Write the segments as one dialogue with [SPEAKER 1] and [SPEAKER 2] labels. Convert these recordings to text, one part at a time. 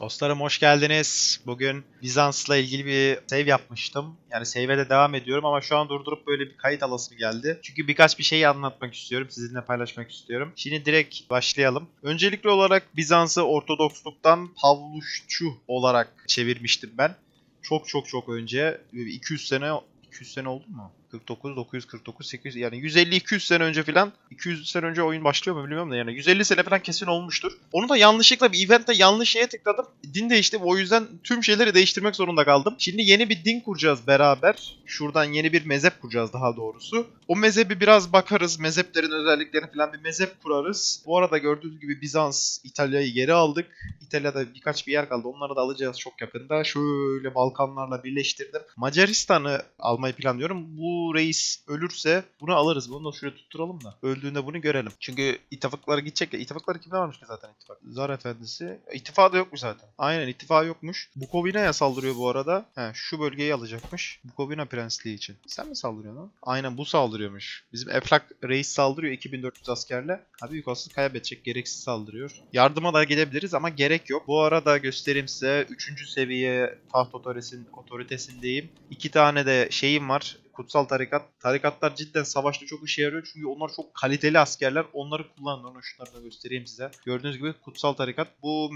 [SPEAKER 1] Dostlarım hoş geldiniz. Bugün Bizans'la ilgili bir save yapmıştım. Yani save'e de devam ediyorum ama şu an durdurup böyle bir kayıt alasım geldi. Çünkü birkaç bir şeyi anlatmak istiyorum. Sizinle paylaşmak istiyorum. Şimdi direkt başlayalım. Öncelikli olarak Bizans'ı Ortodoksluktan Pavluşçu olarak çevirmiştim ben. Çok çok çok önce 200 sene 200 sene oldu mu? 49, 949, 800 yani 150-200 sene önce falan 200 sene önce oyun başlıyor mu bilmiyorum da yani 150 sene falan kesin olmuştur. Onu da yanlışlıkla bir eventte yanlış şeye tıkladım. Din değişti o yüzden tüm şeyleri değiştirmek zorunda kaldım. Şimdi yeni bir din kuracağız beraber. Şuradan yeni bir mezhep kuracağız daha doğrusu. O mezhebi biraz bakarız. Mezheplerin özelliklerini falan bir mezhep kurarız. Bu arada gördüğünüz gibi Bizans, İtalya'yı geri aldık. İtalya'da birkaç bir yer kaldı. Onları da alacağız çok yakında. Şöyle Balkanlarla birleştirdim. Macaristan'ı almayı planlıyorum. Bu reis ölürse bunu alırız. Bunu da şöyle tutturalım da. Öldüğünde bunu görelim. Çünkü ittifaklara gidecek ya. İttifakları kimde varmış ki zaten ittifak? Zar Efendisi. İttifakı da yokmuş zaten. Aynen ittifakı yokmuş. Bukovina'ya saldırıyor bu arada. He, şu bölgeyi alacakmış. Bukovina Prensliği için. Sen mi saldırıyorsun lan? Aynen bu saldırıyormuş. Bizim Eflak reis saldırıyor 2400 askerle. Abi büyük olasılık kaybedecek. Gereksiz saldırıyor. Yardıma da gidebiliriz ama gerek yok. Bu arada göstereyim size 3. seviye taht otoresin, otoritesindeyim. İki tane de şeyim var. Kutsal tarikat. Tarikatlar cidden savaşta çok işe yarıyor. Çünkü onlar çok kaliteli askerler. Onları kullanın. Onu şunları da göstereyim size. Gördüğünüz gibi kutsal tarikat. Bu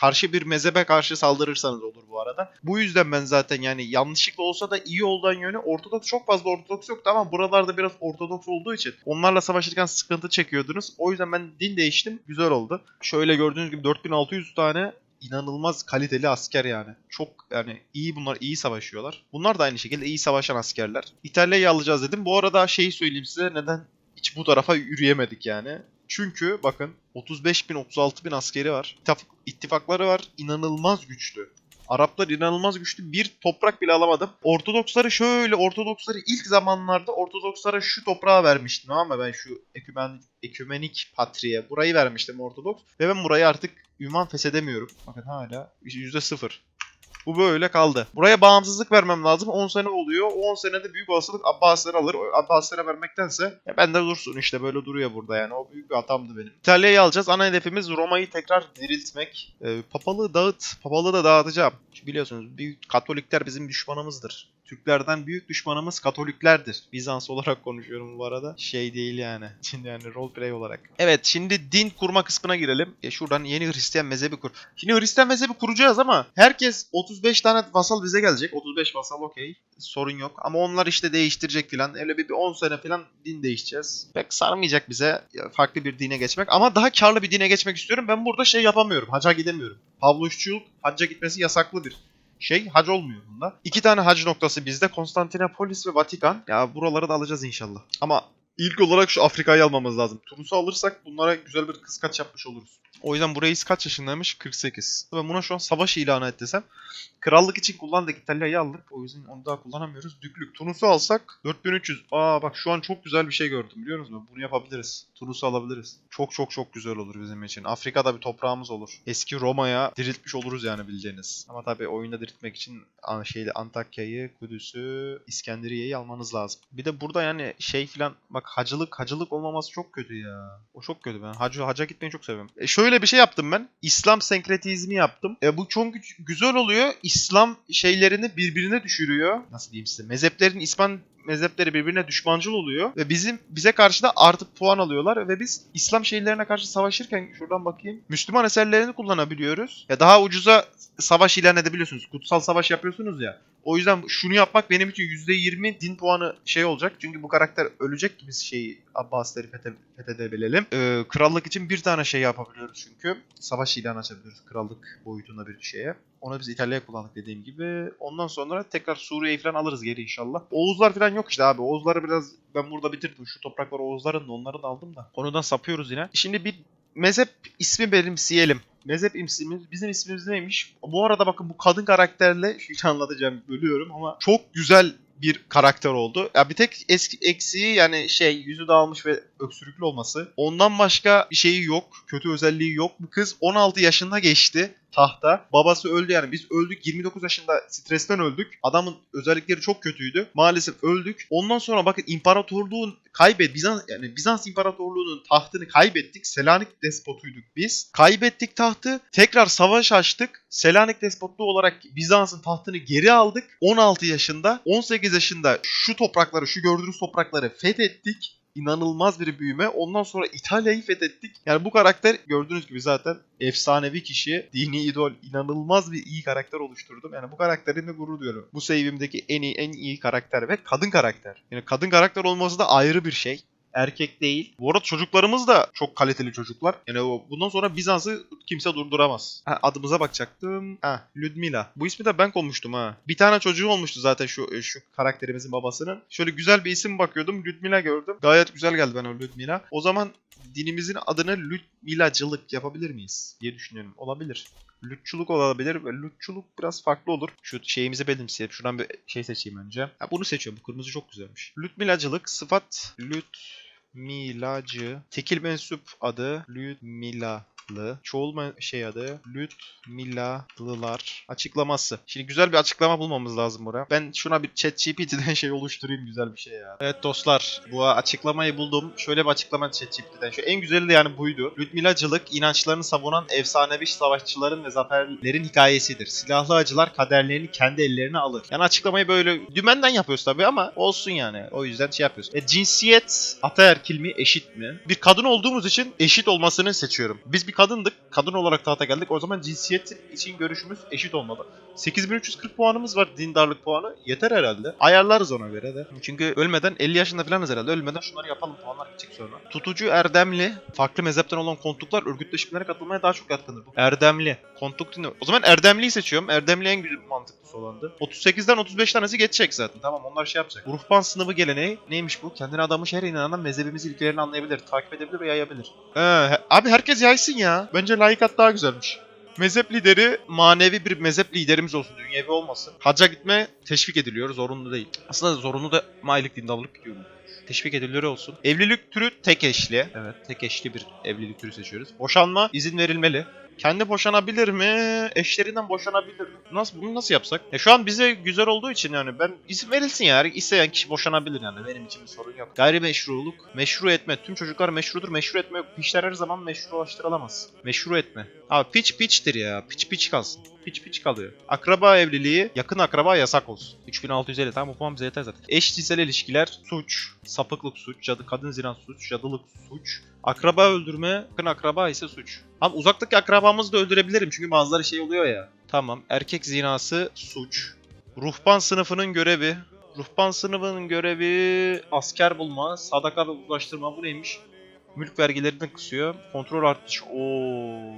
[SPEAKER 1] karşı bir mezhebe karşı saldırırsanız olur bu arada. Bu yüzden ben zaten yani yanlışlıkla olsa da iyi olan yönü Ortodoks çok fazla Ortodoks yoktu ama buralarda biraz Ortodoks olduğu için onlarla savaşırken sıkıntı çekiyordunuz. O yüzden ben din değiştim. Güzel oldu. Şöyle gördüğünüz gibi 4600 tane inanılmaz kaliteli asker yani. Çok yani iyi bunlar iyi savaşıyorlar. Bunlar da aynı şekilde iyi savaşan askerler. İtalya'yı alacağız dedim. Bu arada şeyi söyleyeyim size neden hiç bu tarafa yürüyemedik yani. Çünkü bakın 35 bin 36 bin askeri var. İttifak, ittifakları var. inanılmaz güçlü. Araplar inanılmaz güçlü. Bir toprak bile alamadım. Ortodoksları şöyle Ortodoksları ilk zamanlarda Ortodokslara şu toprağı vermiştim mı? Ben şu ekümen, ekümenik patriye burayı vermiştim Ortodoks. Ve ben burayı artık ünvan feshedemiyorum. Bakın hala %0. Bu böyle kaldı. Buraya bağımsızlık vermem lazım. 10 sene oluyor. O 10 senede büyük olasılık Abbasiler alır. Abbasilere vermektense ya ben de dursun işte böyle duruyor burada yani. O büyük bir hatamdı benim. İtalya'yı alacağız. Ana hedefimiz Roma'yı tekrar diriltmek. Ee, papalığı dağıt. Papalığı da dağıtacağım. Çünkü biliyorsunuz Katolikler bizim düşmanımızdır. Türklerden büyük düşmanımız Katoliklerdir. Bizans olarak konuşuyorum bu arada. Şey değil yani. Şimdi yani roleplay olarak. Evet şimdi din kurma kısmına girelim. E şuradan yeni Hristiyan mezhebi kur. Şimdi Hristiyan mezhebi kuracağız ama herkes 35 tane vasal bize gelecek. 35 vasal okey. Sorun yok. Ama onlar işte değiştirecek filan. Öyle bir, bir 10 sene filan din değişeceğiz. Pek sarmayacak bize farklı bir dine geçmek. Ama daha karlı bir dine geçmek istiyorum. Ben burada şey yapamıyorum. Hacca gidemiyorum. Pavluşçuluk hacca gitmesi yasaklı bir şey hac olmuyor bunda. İki tane hac noktası bizde Konstantinopolis ve Vatikan. Ya buraları da alacağız inşallah. Ama ilk olarak şu Afrika'yı almamız lazım. Tunus'u alırsak bunlara güzel bir kıskaç yapmış oluruz. O yüzden bu reis kaç yaşındaymış? 48. Ben buna şu an savaş ilanı et desem. Krallık için kullandık İtalya'yı aldık. O yüzden onu daha kullanamıyoruz. Düklük. Tunus'u alsak 4300. Aa bak şu an çok güzel bir şey gördüm biliyor musunuz? Bunu yapabiliriz. Tunus'u alabiliriz. Çok çok çok güzel olur bizim için. Afrika'da bir toprağımız olur. Eski Roma'ya diriltmiş oluruz yani bildiğiniz. Ama tabii oyunda diriltmek için şeyde Antakya'yı, Kudüs'ü, İskenderiye'yi almanız lazım. Bir de burada yani şey filan bak hacılık hacılık olmaması çok kötü ya. O çok kötü ben. Hacı haca gitmeyi çok seviyorum. E şöyle bir şey yaptım ben. İslam senkretizmi yaptım. E bu çok güzel oluyor. İslam şeylerini birbirine düşürüyor. Nasıl diyeyim size? Mezheplerin İslam mezhepleri birbirine düşmancıl oluyor ve bizim bize karşı da artık puan alıyorlar ve biz İslam şeylerine karşı savaşırken şuradan bakayım Müslüman eserlerini kullanabiliyoruz. Ya daha ucuza savaş ilan edebiliyorsunuz. Kutsal savaş yapıyorsunuz ya. O yüzden şunu yapmak benim için %20 din puanı şey olacak. Çünkü bu karakter ölecek ki biz şeyi Abbasileri fethe, fethedebilelim. Ee, krallık için bir tane şey yapabiliyoruz çünkü. Savaş ilanı açabiliyoruz krallık boyutunda bir şeye. Onu biz İtalya'ya kullandık dediğim gibi. Ondan sonra tekrar Suriye'yi falan alırız geri inşallah. Oğuzlar falan yok işte abi. Oğuzları biraz ben burada bitirdim. Şu topraklar Oğuzların da onları da aldım da. Konudan sapıyoruz yine. Şimdi bir mezhep ismi benimseyelim. Mezhep ismimiz, bizim ismimiz neymiş? Bu arada bakın bu kadın karakterle, şu anlatacağım bölüyorum ama çok güzel bir karakter oldu. Ya bir tek eski eksiği yani şey yüzü dağılmış ve öksürüklü olması. Ondan başka bir şeyi yok. Kötü özelliği yok. Bu kız 16 yaşında geçti tahta. Babası öldü yani biz öldük 29 yaşında stresten öldük. Adamın özellikleri çok kötüydü. Maalesef öldük. Ondan sonra bakın imparatorluğun kaybet Bizans yani Bizans İmparatorluğu'nun tahtını kaybettik. Selanik despotuyduk biz. Kaybettik tahtı. Tekrar savaş açtık. Selanik despotluğu olarak Bizans'ın tahtını geri aldık. 16 yaşında, 18 yaşında şu toprakları, şu gördüğünüz toprakları fethettik inanılmaz bir büyüme. Ondan sonra İtalya'yı fethettik. Yani bu karakter gördüğünüz gibi zaten efsanevi kişi, dini idol, inanılmaz bir iyi karakter oluşturdum. Yani bu karakterimle gurur duyuyorum. Bu save'imdeki en iyi en iyi karakter ve kadın karakter. Yani kadın karakter olması da ayrı bir şey erkek değil. Bu arada çocuklarımız da çok kaliteli çocuklar. Yani bundan sonra Bizans'ı kimse durduramaz. Ha, adımıza bakacaktım. Ha, Ludmila. Bu ismi de ben koymuştum ha. Bir tane çocuğu olmuştu zaten şu şu karakterimizin babasının. Şöyle güzel bir isim bakıyordum. Ludmila gördüm. Gayet güzel geldi bana Ludmila. O zaman dinimizin adını Ludmilacılık yapabilir miyiz diye düşünüyorum. Olabilir. Lütçuluk olabilir ve lütçuluk biraz farklı olur. Şu şeyimizi benimseyelim. Şuradan bir şey seçeyim önce. Ha, bunu seçiyorum. Bu kırmızı çok güzelmiş. Lütmilacılık sıfat Lütmilacı. Tekil mensup adı Lütmilalı. Çoğul şey adı Lütmilalılar. Açıklaması. Şimdi güzel bir açıklama bulmamız lazım buraya. Ben şuna bir ChatGPT'den şey oluşturayım güzel bir şey ya. Evet dostlar bu açıklamayı buldum. Şöyle bir açıklama ChatGPT'den. Şu en güzeli de yani buydu. Lütmilacılık inançlarını savunan efsanevi savaşçıların ve zaferlerin hikayesidir. Silahlı acılar kaderlerini kendi ellerine alır. Yani açıklamayı böyle dümenden yapıyoruz tabii ama olsun yani. O yüzden şey yapıyoruz. E, cinsiyet ataerkil mi eşit mi? Bir kadın olduğumuz için eşit olmasını seçiyorum. Biz bir kadındık. Kadın olarak tahta geldik. O zaman cinsiyet için görüşümüz eşit olmalı. 8340 puanımız var dindarlık puanı. Yeter herhalde. Ayarlarız ona göre de. Çünkü ölmeden 50 yaşında falanız herhalde. Ölmeden şunları yapalım puanlar gidecek sonra. Tutucu erdemli. Farklı mezhepten olan kontuklar örgütleşmelere katılmaya daha çok yatkındır. Bu. Erdemli. Kontuk dinle. O zaman erdemliyi seçiyorum. Erdemli en güzel mantıklısı olandı. 38'den 35 tanesi geçecek zaten. Tamam onlar şey yapacak. Ruhban sınıfı geleneği neymiş bu? Kendine adamış her inanan mezhebimizin ilkelerini anlayabilir, takip edebilir ve yayabilir. Ee, abi herkes yaysın ya. Bence layıkat daha güzelmiş. Mezhep lideri manevi bir mezhep liderimiz olsun, dünyevi olmasın. Hacca gitme teşvik ediliyor, zorunlu değil. Aslında zorunlu da mailik dindarlık diyorum. Teşvik ediliyor olsun. Evlilik türü tek eşli. Evet, tek eşli bir evlilik türü seçiyoruz. Boşanma izin verilmeli. Kendi boşanabilir mi? Eşlerinden boşanabilir mi? Nasıl bunu nasıl yapsak? Ya şu an bize güzel olduğu için yani ben izin verilsin ya. İsteyen kişi boşanabilir yani. Benim için bir sorun yok. Gayrimeşruluk, meşru etme. Tüm çocuklar meşrudur. Meşru etme yok. Piçler her zaman meşrulaştırılamaz. Meşru etme. Abi piç piçtir ya. Piç piç kalsın. Piç piç kalıyor. Akraba evliliği, yakın akraba yasak olsun. 3650 tamam bu puan bize yeter zaten. Eşcinsel ilişkiler, suç, sapıklık suç, cadı kadın zina suç, cadılık suç, akraba öldürme, yakın akraba ise suç. Ama uzaktaki akrabamızı da öldürebilirim çünkü bazıları şey oluyor ya. Tamam erkek zinası suç. Ruhban sınıfının görevi. Ruhban sınıfının görevi asker bulma, sadaka ve uzlaştırma bu neymiş? Mülk vergilerini kısıyor. Kontrol artışı. Oo.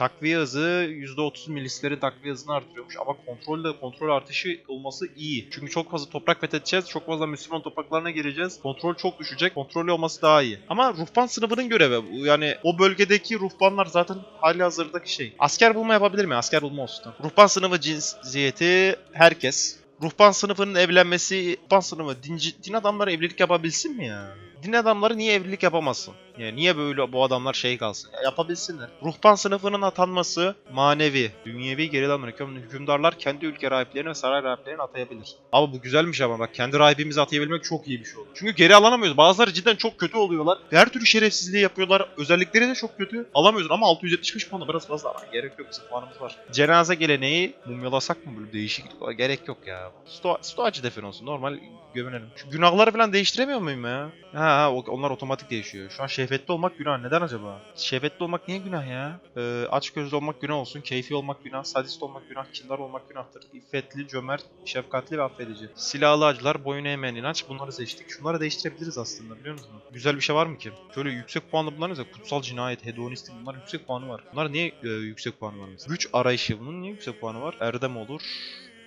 [SPEAKER 1] Takviye hızı %30 milislerin takviye hızını artırıyormuş ama kontrolde kontrol artışı olması iyi. Çünkü çok fazla toprak fethedeceğiz. Çok fazla Müslüman topraklarına gireceğiz. Kontrol çok düşecek. Kontrollü olması daha iyi. Ama ruhban sınıfının görevi. Yani o bölgedeki ruhbanlar zaten hali hazırdaki şey. Asker bulma yapabilir mi? Asker bulma olsun. Ruhban sınıfı cinsiyeti herkes. Ruhban sınıfının evlenmesi, ruhban sınıfı din, din adamları evlilik yapabilsin mi ya? Din adamları niye evlilik yapamasın? Yani niye böyle bu adamlar şey kalsın? Ya yapabilsinler. Ruhban sınıfının atanması manevi, dünyevi geriden hüküm, hükümdarlar kendi ülke rahiplerini ve saray rahiplerini atayabilir. Ama bu güzelmiş ama bak kendi rahibimizi atayabilmek çok iyi bir şey olur. Çünkü geri alamıyoruz. Bazıları cidden çok kötü oluyorlar. Her türlü şerefsizliği yapıyorlar. Özellikleri de çok kötü. Alamıyoruz ama 675 puanı biraz fazla. Ama gerek yok. Bizim puanımız var. Cenaze geleneği mumyalasak mı böyle değişik? Gerek yok ya. Sto Stoacı defin olsun. Normal gömenelim. Şu günahları falan değiştiremiyor muyum ya? Ha, onlar otomatik değişiyor. Şu an şehvetli olmak günah. Neden acaba? Şehvetli olmak niye günah ya? Ee, aç gözlü olmak günah olsun. Keyfi olmak günah. Sadist olmak günah. Kindar olmak günahtır. İffetli, cömert, şefkatli ve affedici. Silahlı acılar, boyun eğmeyen inanç. Bunları seçtik. Şunları değiştirebiliriz aslında biliyor musunuz? Güzel bir şey var mı ki? Şöyle yüksek puanlı bunlar ne? Kutsal cinayet, hedonistik bunlar yüksek puanı var. Bunlar niye e, yüksek puanı var mesela? Güç arayışı bunun niye yüksek puanı var? Erdem olur.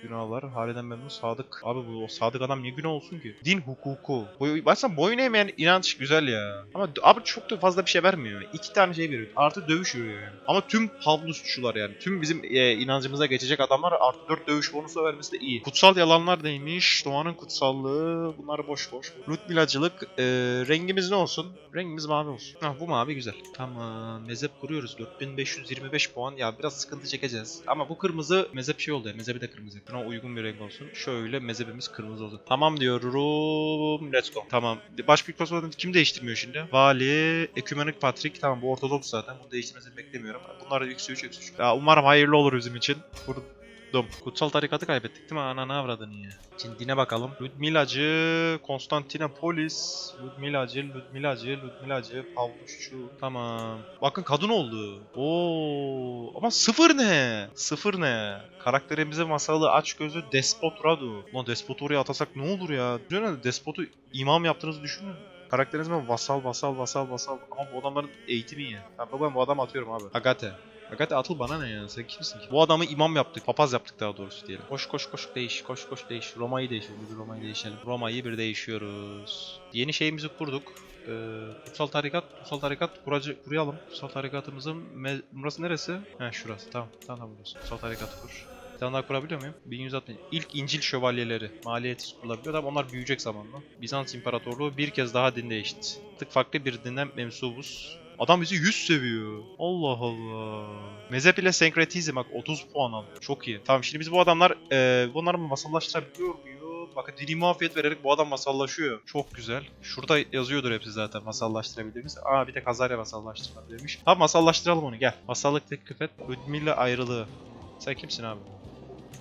[SPEAKER 1] Günahlar. Haliden memnun. Sadık. Abi bu o sadık adam niye günah olsun ki? Din hukuku. Boy, baksana boyun eğmeyen inanç güzel ya. Ama abi çok da fazla bir şey vermiyor. İki tane şey veriyor. Artı dövüş veriyor yani. Ama tüm havlu suçlular yani. Tüm bizim e, inancımıza geçecek adamlar artı 4 dövüş bonusu vermesi de iyi. Kutsal yalanlar neymiş? Doğanın kutsallığı. Bunlar boş boş. Lütmilacılık. E, rengimiz ne olsun? Rengimiz mavi olsun. Ha bu mavi güzel. Tamam. Mezhep kuruyoruz. 4525 puan. Ya biraz sıkıntı çekeceğiz. Ama bu kırmızı mezhep şey oldu ya. Mezhebi de kırmızı. Buna uygun bir renk olsun. Şöyle mezhebimiz kırmızı olsun. Tamam diyorum. Let's go. Tamam. Başbüyük pasaportunu kim değiştirmiyor şimdi? Vali, Ekümenik Patrik. Tamam bu ortodoks zaten. Bunu değiştirmesini beklemiyorum. Bunlar da eksi 3 eksi 3. Ya umarım hayırlı olur bizim için. Vurdum. Kutsal tarikatı kaybettik değil mi? Ananı avradını ya. Şimdi dine bakalım. Ludmilacı, Konstantinopolis, Ludmilacı, Ludmilacı, Ludmilacı, Pavluşçu. Tamam. Bakın kadın oldu. Oo, ama sıfır ne? Sıfır ne? Karakterimize masalı aç gözü Despot Radu. Lan Despot oraya atasak ne olur ya? Düşünsene Despot'u imam yaptığınızı düşünün. Karakterinize vasal vasal vasal vasal. Ama bu adamların eğitimi. Ben, ben bu adam atıyorum abi. Agate. Agate atıl bana ne ya? Sen kimsin ki? Bu adamı imam yaptık. Papaz yaptık daha doğrusu diyelim. Koş koş koş değiş. Koş koş değiş. Roma'yı değişelim. Bir Roma'yı değişelim. Roma'yı bir değişiyoruz. Yeni şeyimizi kurduk. Ee, kutsal tarikat, kutsal tarikat kuracı, kurayalım. Kutsal tarikatımızın me- burası neresi? He şurası. Tamam. Tamam tamam burası. Kutsal tarikat kur. Bir tane daha kurabiliyor muyum? 1160. İlk İncil şövalyeleri. Maliyetsiz kurulabiliyor ama onlar büyüyecek zamanla. Bizans İmparatorluğu bir kez daha din değişti. Tık farklı bir dinden mensubuz. Adam bizi 100 seviyor. Allah Allah. Mezhep ile senkretizm bak 30 puan aldı. Çok iyi. Tamam şimdi biz bu adamlar e, bunları mı masallaştırabiliyor muyuz? Bakın dini muafiyet vererek bu adam masallaşıyor. Çok güzel. Şurada yazıyordur hepsi zaten masallaştırabiliriz. Aa bir de kazayla masallaştırılabilirmiş. Tamam masallaştıralım onu gel. Masallık teklif et. Ludmilla ayrılığı. Sen kimsin abi?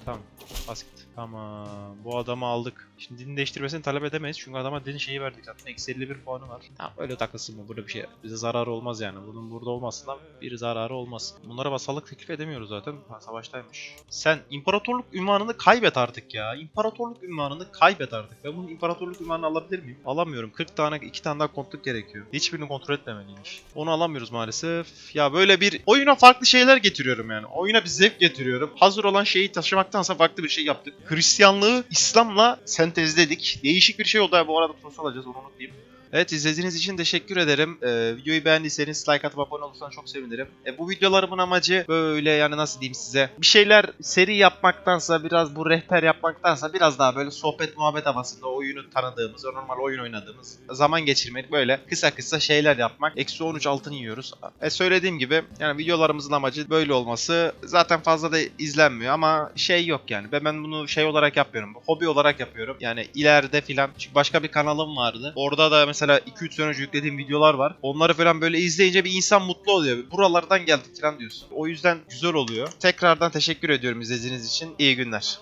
[SPEAKER 1] Tamam. Bas. Tamam. Bu adamı aldık. Şimdi din değiştirmesini talep edemeyiz. Çünkü adama din şeyi verdik zaten. Eksi 51 puanı var. Tamam öyle takılsın bu. Burada bir şey. Bize zararı olmaz yani. Bunun burada olmasından bir zararı olmaz. Bunlara vasallık teklif edemiyoruz zaten. Ha, savaştaymış. Sen imparatorluk ünvanını kaybet artık ya. İmparatorluk ünvanını kaybet artık. Ben bunun imparatorluk ünvanını alabilir miyim? Alamıyorum. 40 tane, 2 tane daha kontluk gerekiyor. Hiçbirini kontrol etmemeliymiş. Onu alamıyoruz maalesef. Ya böyle bir oyuna farklı şeyler getiriyorum yani. Oyuna bir zevk getiriyorum. Hazır olan şeyi taşımaktansa farklı bir şey yaptık. Hristiyanlığı İslam'la sentezledik. Değişik bir şey oldu. Ha, bu arada sosu alacağız onu unutmayayım. Evet izlediğiniz için teşekkür ederim. Ee, videoyu beğendiyseniz like atıp abone olursanız çok sevinirim. E, bu videolarımın amacı böyle yani nasıl diyeyim size. Bir şeyler seri yapmaktansa biraz bu rehber yapmaktansa biraz daha böyle sohbet muhabbet havasında oyunu tanıdığımız, normal oyun oynadığımız zaman geçirmek böyle kısa kısa şeyler yapmak. Eksi 13 altın yiyoruz. E, söylediğim gibi yani videolarımızın amacı böyle olması. Zaten fazla da izlenmiyor ama şey yok yani. Ben, ben bunu şey olarak yapmıyorum. Hobi olarak yapıyorum. Yani ileride filan. Çünkü başka bir kanalım vardı. Orada da mesela 2-3 sene önce yüklediğim videolar var. Onları falan böyle izleyince bir insan mutlu oluyor. Buralardan geldik falan diyorsun. O yüzden güzel oluyor. Tekrardan teşekkür ediyorum izlediğiniz için. İyi günler.